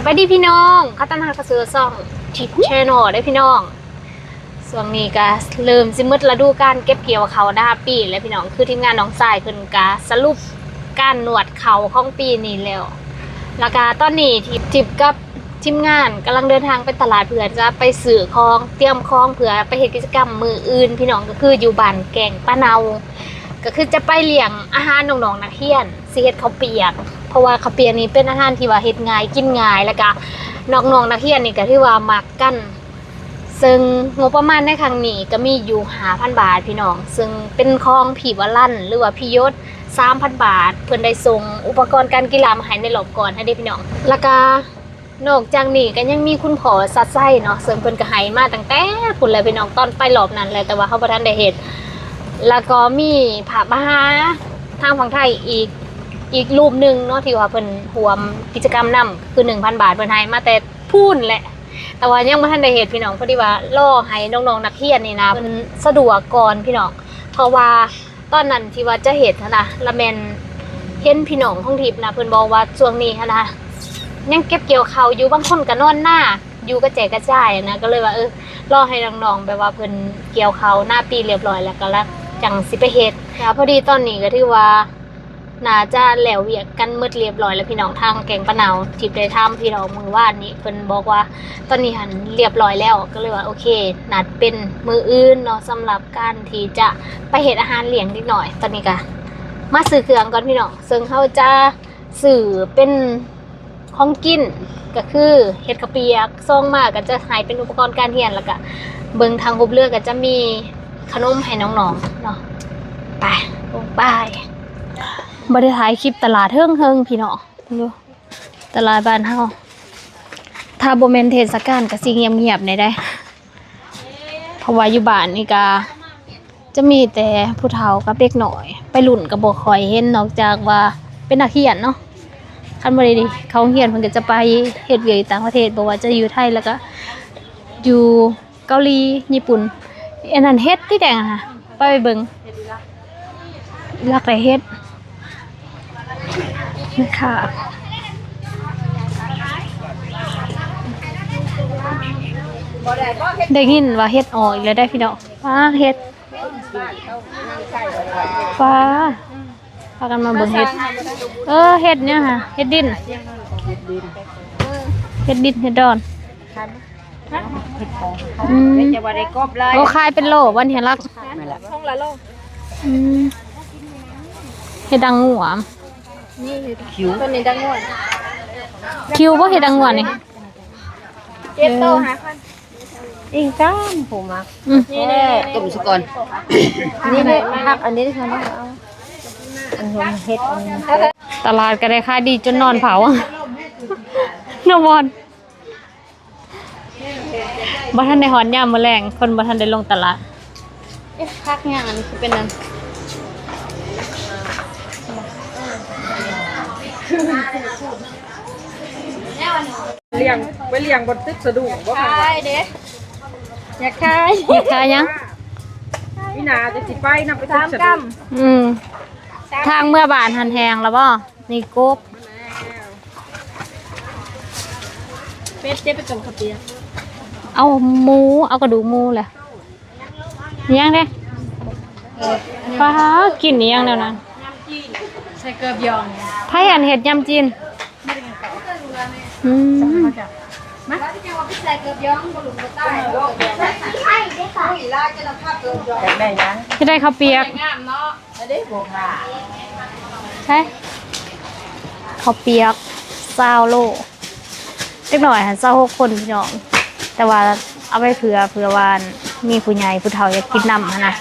สวัสดีพี่น้องข้าตันหากระเสือซ่องทิปแชนอลได้พี่น้อง ส่วนนี้ก็เริ่มสิมืดฤดูการเก็บเกี่ยวเขาวหน้าปีแล้วพี่น้องคือทีมงานน้องสายเพิ่นกาสรุปการหนวดเขาของปีนี้แล้วแล้วก็ตอนนี้ทิปทิปกับทีมงานกำลังเดินทางไปตลาดเพื่อจะไปสื่อของเตรียมของเผื่อไปเฮ็ดกิจกรรมมืออื่น พี่น้องก็คืออยู่บ้านแกงป้าเนา ก็คือจะไปเลี้ยงอาหารน้องๆนักเรียนสิเฮ็ดข้าเปียก เพราะว่าข้าวเปียกนี้เป็นอาหารที่ว่าเฮ็ดง่ายกินง่ายแล้วก็น้องๆนักเรียนนี่ก็ที่ว่ามักกัน ซึ่งงบประมาณในครั้งนี้ก็มีอยู่5,000บาทพี่น้อง ซึ่งเป็นของพี่วลั่นหรือว่าพี่ยศ3,000บาท เพิ่อนได้ส่งอุปกรณ์การกีฬามาให้ในรอบก่อนให้ได้พี่น้อง แล้วก็นอกจากนี้ก็ยังมีคุณพ่อสัดไส้เนาะซึ่งเพิ่นก็ให้มาตั้งแต่พุ่นเลยพี่น้องตอนไปรอบนั้นเลยแต่ว่าเฮาบ่ทันได้เฮ็ดแล้วก็มีผามหาทางฝั่งไทยอีก อีกรูปหนึ่งเนาะที่ว่าเพิ่นรวมกิจกรรมนำคือ 1,000 บาทเพิ่นให้มาแต่พูนแหละ แต่ว่ายังบ่ทันได้เฮ็ดพี่น้องพราะที่ว่าล่อให้น้องๆนักเรียนนี่นะเพิ่นสะดวกก่อนพี่น้องเพราะว่าตอนนั้นที่ว่าจะเฮ็ดหั้นนะละแม่นเห็นพี่น้องของทิพย์นะเพิ่นบอกว่าช่วงนี้นะยังเก็บเกี่ยวข้าวอยู่บางคนก็นอนหน้าอยู่กระแจกกระจายนะก็เลยว่าเออรอให้น้องๆแบบว่าเพิ่นเกี่ยวเขาหน้าปีเรียบร้อยแล้วก็แล้วจังสิไปเฮ็ดพอดีตอนนี้ก็ถือว่า น่าจะแล้วเวียกกันมืดเรียบร้อยแล้วพี่น้องทางแกงปะนาวทิพย์ได้ทำพี่น้องมือว่านนี้เพิ่นบอกว่า ตอนนี้หันเรียบร้อยแล้วก็เลยว่าโอเค นัดเป็นมืออื่นเนาะสำหรับการที่จะไปเฮ็ดอาหารเลี้ยงนิดหน่อย ตอนนี้ก็มาซื้อเครื่องก่อนพี่น้องซึ่งเขาจะสื่อเป็นของกินก็คือเห็ดกระเปียกส่งมากก็จะหายเป็นอุปกรณ์การเรียนแล้วก็เบิ่งทางรูปเลือกก็จะมีขนมให้น้องๆเนาะไปลงไป บ่ได้ถ่ายคลิปตลาดเฮิงเฮิงพี่น้องดูตลาดบ้านเฮาถ้าบ่แม่นเทศกาลก็สิเงียบๆในได้เพราะว่าอยู่บ้านนี่ก็จะมีแต่ผู้เฒ่ากับเด็กหน้อย ไปหลุ่นก็บ่คอยเห็นนอกจากว่าเป็นนักเรียนเนาะคันบ่ได้ดิเขาเฮียนเพิ่นก็จะไปเฮ็ดเวียกต่างประเทศบ่ว่าจะอยู่ไทยแล้วก็อยู่เกาหลีญี่ปุ่นอันนั้นเฮ็ดที่แดงอะค่ะไปไปเบิ่งลักได้เฮ็ด คะได้ยินว่าเฮ็ดออกอีกแล้วได้พี่น้องฟ้าเฮ็ดฟ้าพากันมาเบิ่งเฮ็ด เออเฮ็ดเนี่ยค่ะเฮ็ดดินเฮ็ดดินเฮ็ดดอนอืมจะบ่ได้กบเลยโลคายเป็นโลวันเห็นรักช่องละโลอืมเฮ็ดดังหัว นี่คิวตัวนี้ดังงวดคิวบ่เฮ็ดดังหัวนี่เจ็ดโตหาพันอีกจ้ามผมอะอืมนี่นี่ตุ่มสกอนนี่เลยพักอันนี้ที่ฉันเอาอันนี้เฮ็ดอันนี้ตลาดก็ได้ขายดีจนนอนเผานอนวอนบ่ทันได้หอนยามมื้อแรงคนบ่ทันได้ลงตลาดเอ๊ะพักอย่างอันนี้คือเป็นนั้น เลี้ยงไปเลี้ยงบนตึกสะดุ้งบ่ค่ะใช่เด้อยากขายอยากขายยังพี่นาจะสิไปนำไปตึกสะดุ้งอืมทางเมื่อบานหันแหงแล้วบ่นี่กบเป็ดเจ๊ไปกับข้าวเปียกเอาหมู เอากระดูกหมูแหละยังเด้ป้ากินนี่ยังแล้วนั้นใส่เกลือยองไผ่อันเห็ดยำจีนอืมใส่เกลือยองบ่ลุงบ่ใต้อยากได้ยังที่ได้ข้าวเปียกงามเนาะใช่ข้าวเปียกซาวโลเล็กหน่อยหันเศร้าหกคนพี่น้อง แต่ว่าเอาไปเผื่อเผื่อวานมีผู้ใหญ่ผู้เฒ่าอยากกินน้ำหั้นนะ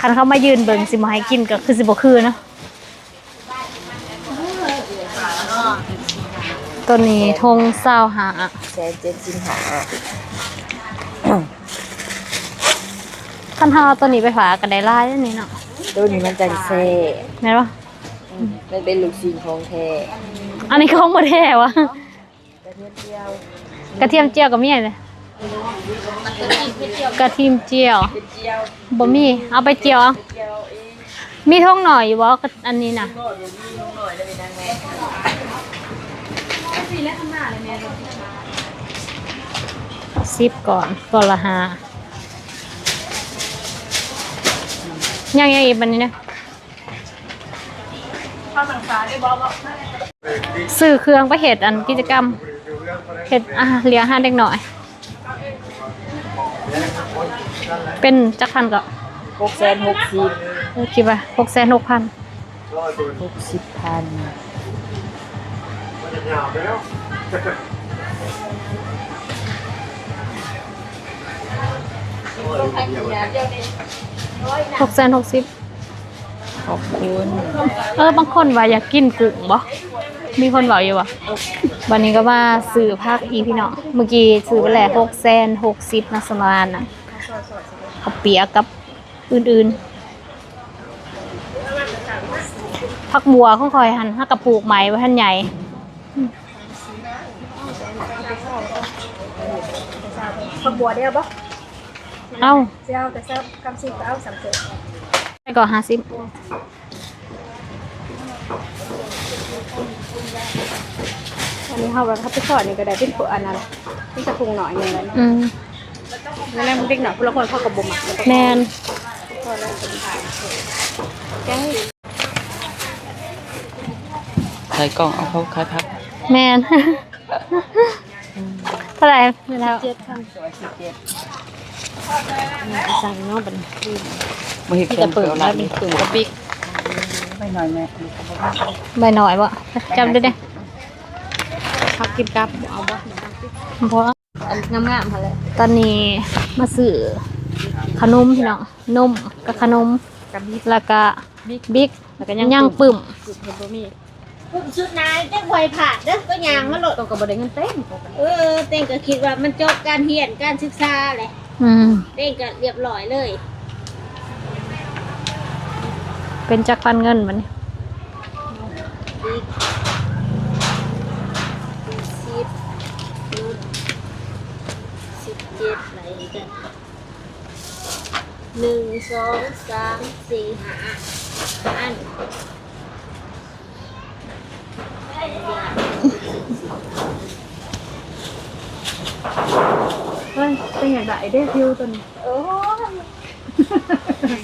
คันเขามายืนเบิ่งสิมาให้กินก็คือสิบ่คือเนาะ ตัวนี้ทงเศร้าหาแสนเจ็ดสิบห้าคันเฮาเอาตัวนี้ไปฝากกันได้หลายอันนี้เนาะตัวนี้มันจังเซ่แม่นบ่มันเป็นลูกชิ้นของแท้อันนี้ของบ่แท้วะกระเทียมเจียวกระเทียมเจียวก็มีเลยกระเทียมเจียวเป็นเจียวบ่มีเอาไปเจียวเอาเจียวเองมีท่องหน่อยอยู่บ่กระอันนี้น่ะ ก็เดี๋ยวนี้น้องหน่อยแล้วไปนั่งแม่สิบก่อนก่อนละห้ายังยังอีกบันนี้นะซื้อเครื่องไปเห็ดอันกิจกรรมเห็ดอาหารเลี้ยงอาหารเด็กหน่อย เป็นจักพันก็หกแสนหกสิบคิดว่าหกแสนหกพันหกสิบพัน หกแสนหกสิบขอบคุณ เออบางคนว่าอยากกินกุ้งบ่มีคนบอกอยู่บ่วันนี้ก็มาซื้อพักอีพี่เนาะเมื่อกี้ซื้อไปแล้วหกแสนหกสิบนะสมานนะข้าวเปียกับอื่นๆผักบัวของคอยหันหักกระปลูกใหม่ไว้ท่านใหญ่ ผักบัวเดียวบ่เอ้าเจ้าแต่เจ้ากำสิบเอาสามสิบไปก่อนห้าสิบอันนี้เฮาแบบถ้าไปทอดนี่ก็ได้เป็นผัวอันนั้นที่จะปรุงหน่อยอย่างไรอืมแล้วนั่นเด็กหน่อยพวกคนเขากับบ่มักแล้วก็แมนทอดแล้วเป็นถ่ายแกงใส่กล่องเอาเขาคายพัก แมน เท่าไหร่ไม่แล้วเจ็ดพันสั่งเนาะบัดนี้มาเห็ดที่แกจะงเปิดเปลือกแล้ร้าวนมีนี้กึ่งกระปิกไม่หน่อยแม่ใบหน่อยบ่จำได้เด้พักกินกับเอาบ่เพราะงามงามๆค่ะเลยตอนนี้มาซื้อขนมพี่น้องนมกับขนมกับบิ๊กแล้วก็บิ๊กแล้วก็ย่ายังงปึ่ม สุดเห็นบ่มีผมชุดนายเต้งไวผ่านเด้อก็ยางมาโหลดต้องกับบ่ได้เงินเต้นเออเต้งก็คิดว่ามันจบการเรียนการศึกษาแหละอืมเต้งก็เรียบร้อยเลยเป็นจักปันเงินมันอีกสิบลดสิบเจ็ดอะไรกันหนึ่งสองสามสี่ห้าอัน เฮ้ยเป็นอย่างไรได้ฟิวตัวนี้โอ้ย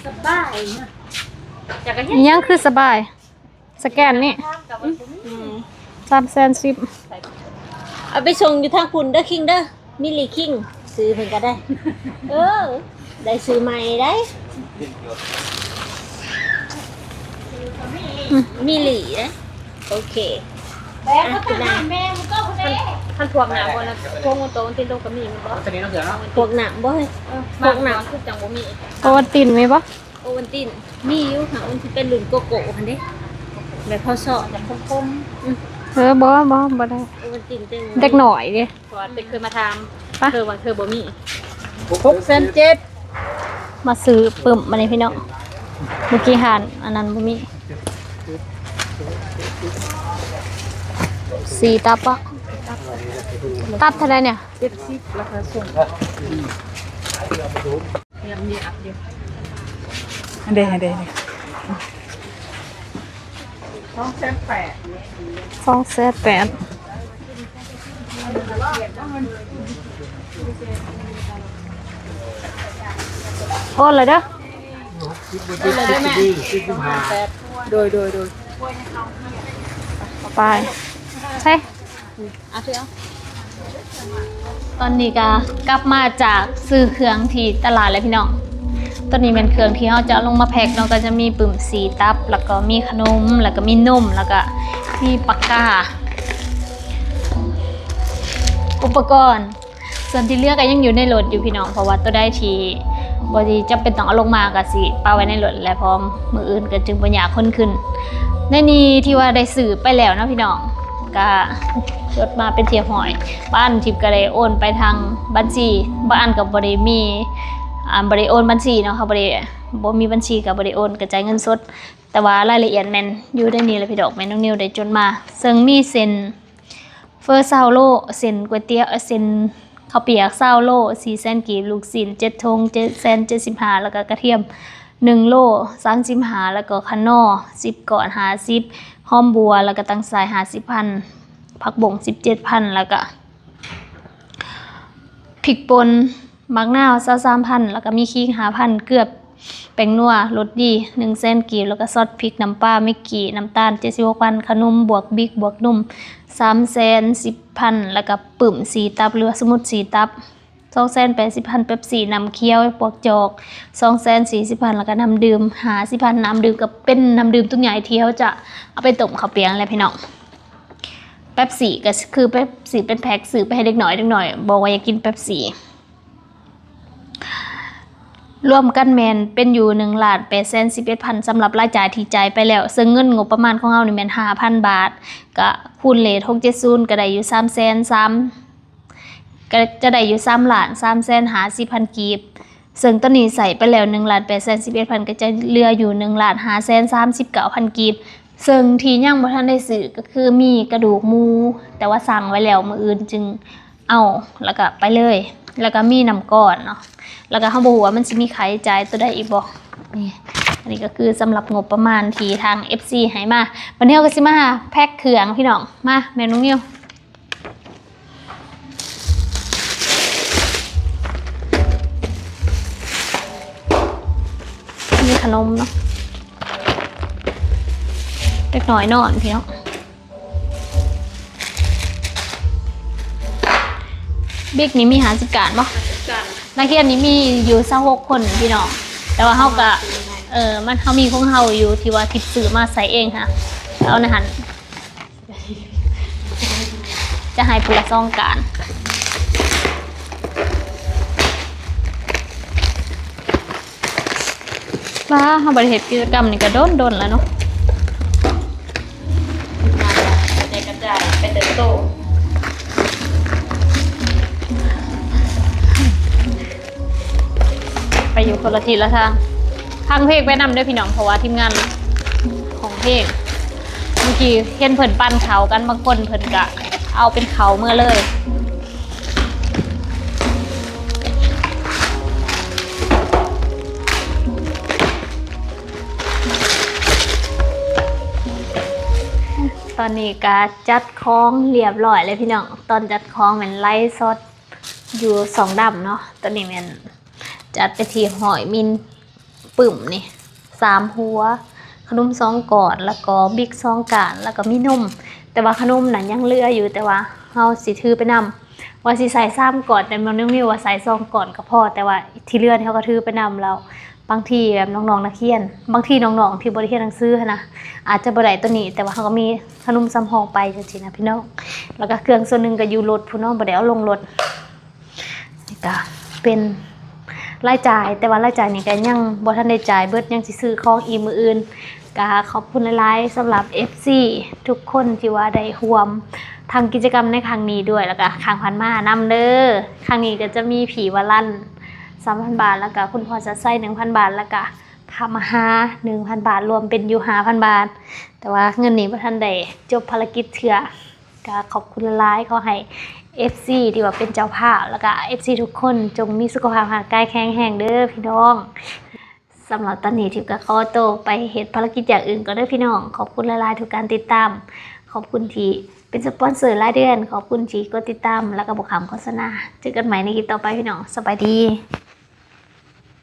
สบายนะจักรยานอิหยังคือสบาย สแกนนี่กับอืมสามแสนสิบเอาไปส่งอยู่ทางคุณเด้อคิงเด้อมิลลี่คิงซื้อเพิ่นก็ได้ เออ ได้ซื้อใหม่ได้มิลลี่นะโอเค แม่ก็ต้องแม่มันก็คนนี้ท่านพวกหนาบ่นะพวกมันโตมันตินตรงกับมีมันบ่พวกหนังบ่เฮ้ยพวกหนาคือจังบ่มีโอวัลตินไหมปะโอวันตินมีอยู่ค่ะมันสิเป็นรุ่นโกโก้หั่นเด้แบบพอสอบคมเออบ่บ่บ่ได้โอวันตินเป็นเด็กหน่อยเด้ๆก่อนเป็นเคยมาทปะำเธอว่าเธอบ่มีหกเซนเจ็ดมาซื้อปึ่มมาในพี่น้องเมื่อกี้หานอันนั้นบ่มี สีตับปะตับเท่าไรเนี่ยเจ็ดสิบราคาส่งเนียบเนียบอยู่อันเดอันเดสองเซนแปดสองแสนแปดโอนเลยเด้อโดยโดยโดยไป ใช่อะเถอะตอนนี้ก็กลับมาจากซื้อเครื่องที่ตลาดเลยพี่น้อง ตอนนี้เป็นเครื่องที่เราจะเอาลงมาแพ็คเนาะก็จะมีปุ่มสีตับ แล้วก็มีขนม แล้วก็มีนม แล้วก็มีปากกา อุปกรณ์ ส่วนที่เหลือกก็ยังอยู่ในรถอยู่พี่น้อง เพราะว่าตัวได้ทีบอดีจะเป็นต้องเอาลงมาก็สิปาไว้ในรถแล้วพร้อมมืออื่นก็จึงปัญญากคนขึ้นในนี้ที่ว่าได้สื่อไปแล้วนะพี่น้อง ก็จดมาเป็นเทียบหอย บ้านทิพย์ก็ได้โอนไปทางบัญชี บ้านกับบริมีอ่าบริโอนบัญชีเนาะค่ะบริบ่มีบัญชีกับบริโอนกระจายเงินสด แต่ว่ารายละเอียดแม่นอยู่ในนี้เลยพี่ดอกแม่น้องนิวได้จดมา ซึ่งมีเซ็นเฟอร์ซาวโลเซ็นก๋วยเตี๋ยวเอ่อเซ็นข้าวเปียกซาวโล4แสนกีบลูกศิล7ทง7แสน75แล้วก็กระเทียม1โล35แล้วก็คันนอ10ก่อน50 หอมบัวแล้วก็ตังสาย50พันผักบงสิบเจ็ดพันแล้วก็พริกป่นมักนาวซาสามพันแล้วก็มีขิงหาพันเกือบแป้งนัวรสดีหนึ่งเส้นกีบแล้วก็ซอสพริกน้ำปลาไม่กี่น้ำตาลเจ็ดสิบหกพันขนมบวกบิ๊กบวกนุ่มสามแสนสิบพันแล้วก็ปึ่มสีตับหรือว่าสมุดสีตับ สองแสนแปดสิบพันเป๊ปซี่นำเคี้ยวปวกจอกสองแสนสี่สิบพันแล้วก็น้ำดื่มหาสิพันน้ำดื่มกับเป็นน้ำดื่มตุ้งใหญ่เที่เขาจะเอาไปต้มข้าวเปียงอะไรพี่น้องเป๊ปซี่ก็คือเป๊ปซี่เป็นแพ็คซื้อไปให้เด็กหน่อยเด็กหน่อย บอกว่าอยากกินเป๊ปซี่รวมกันแมนเป็นอยู่หนึ่งล้านแปดแสนสิบเอ็ดพันสำหรับรายจ่ายที่จ่ายไปแล้ว ซึ่งเงินงบประมาณของเรานี่แมนห้าพันบาท ก็คูณเลทหกเจ็ดศูนย์ก็ได้อยู่สามแสนสาม ก็จะได้อยู่3ล้าน3แสนหา4พันกีบ ซึ่งตอนนี้ใส่ไปแล้ว1ล้าน8แสน11พันก็จะเหลืออยู่1ล้าน5แสน39พันกีบ ซึ่งที่ยังบ่ทันได้ซื้อก็คือมีกระดูกหมู แต่ว่าสั่งไว้แล้วมื้ออื่นจึงเอาแล้วก็ไปเลย แล้วก็มีน้ำก้อนเนาะแล้วก็เฮาบ่ฮู้ว่ามันสิมีค่าใจ่ายตัวใดอีกบ่นี่อันนี้ก็คือสำหรับงบประมาณที่ทาง FC ให้มาวันนี้เราก็สิมาแพ็คเครื่องพี่น้องมาแม่น้องนิว ขนมเนาะเล็กน้อยนอนพี่เนาะบิ๊กนี้มีหาสิบการบ่นักเรียนนี้มีอยู่สักหกคนพี่น้องแต่ว่าเฮาก็เออมันเฮามีของเฮาอยู่ที่ว่าทิปซื้อมาใส่เองค่ะเอานะหันจะให้ผู้ละซองการ ว่าเฮาบริเหตุกิจกรรมนี่ก็โดนโดนแล้วเนาะในกระจายไปเติบโตไปอยู่คนละทีละทางทางเพลงไปนำด้วยพี่น้องเพราะว่าทีมงานของเพลงเมื่อกี้เห็นเพิ่นปั้นเขากันบางคนเพิ่นกะ เอาเป็นเขาเมื่อเลย อนนี้ก็จัดคล้องเรียบร้อยเลยพี่น้องตอนจัดคล้องมันไล่ซดอยู่สองดำเนาะตอนนี้มันจัดไปที่หอยมินปึ่มนี่สามหัว ขนมซองกอดแล้วก็บิ๊กซองกานแล้วก็มีนม แต่ว่าขนมนั้นยังเหลืออยู่แต่ว่าเฮาสิถือไปนำว่าสิใส่ซ้ำก่อนแต่มันนึกมีว่าใส่ซองก่อนก็พอแต่ว่าที่เลือที่เขาก็ถือไปนำแล้ว บางทีแบบน้องๆนักเรียน บางทีน้องๆที่บริเรียนหนังสือนนะอาจจะบ่ได้ตัวนี้ แต่ว่าเขาก็มีขนมซ้ำหองไปจังซี่นะพี่น้องแล้วก็เครื่องส่วนหนึ่งก็อยู่รถผู้น้องบ่ได้เอาลงรถนี่ก็เป็นรายจ่าย แต่ว่ารายจ่ายนี่ก็ยังบ่ทันได้จ่ายเบิดยังสิซื้อของอีมืออื่นก็ขอบคุณหลายๆสำหรับ FC ทุกคนที่ว่าได้ร่วมทำกิจกรรมในครั้งนี้ด้วยแล้วก็ครั้งผ่านมานำเด้อครั้งนี้ก็จะมีผีวาลั่น สามพันบาทแล้วก็คุณพ่อจะใส่หนึ่งพันบาทแล้วก็ค่ามาหาหนึ่งพันบาทรวมเป็นอยู่หาพันบาท แต่ว่าเงินนี้พระท่านได้จบภารกิจเถื่อก็ขอบคุณหลายเขาให้ FC ที่ว่าเป็นเจ้าภาพแล้วก็ FC ทุกคนจงมีสุขภาพร่างกายแข็งแรงเด้อพี่น้องสำหรับตอนนี้ทิพย์ก็ขอโตไปเหตุภารกิจอย่างอื่นก็เด้พี่น้อง ขอบคุณหลายๆทุกการติดตาม ขอบคุณที่เป็นสปอนเซอร์รายเดือน ขอบคุณที่กดติดตาม แล้วก็บอกคำโฆษณาเจอกันใหม่ในคลิปต่อไปพี่น้องสบายดี